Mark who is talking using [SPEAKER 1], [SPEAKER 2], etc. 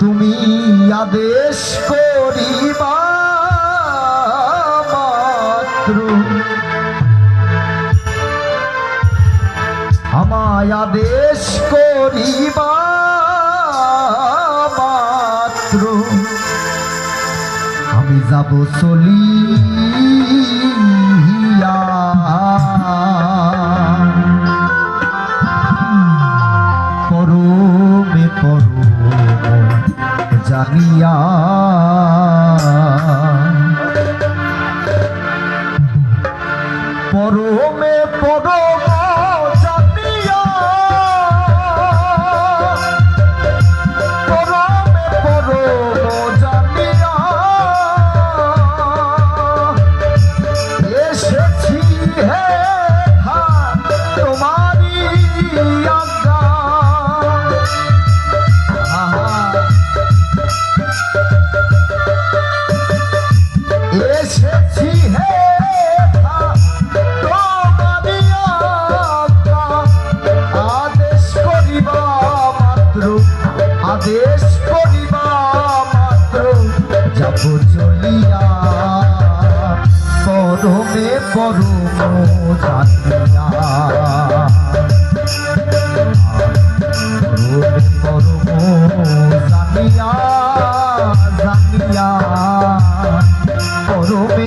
[SPEAKER 1] তুমি আদেশ করিবা মাত্র আমায় আদেশ করিবা মাত্র আমি যাব চলিয়া জানিয়া পরমে পরম কদমে পরম জানিয়া। পরম জানিয়া জানিয়া। পরমে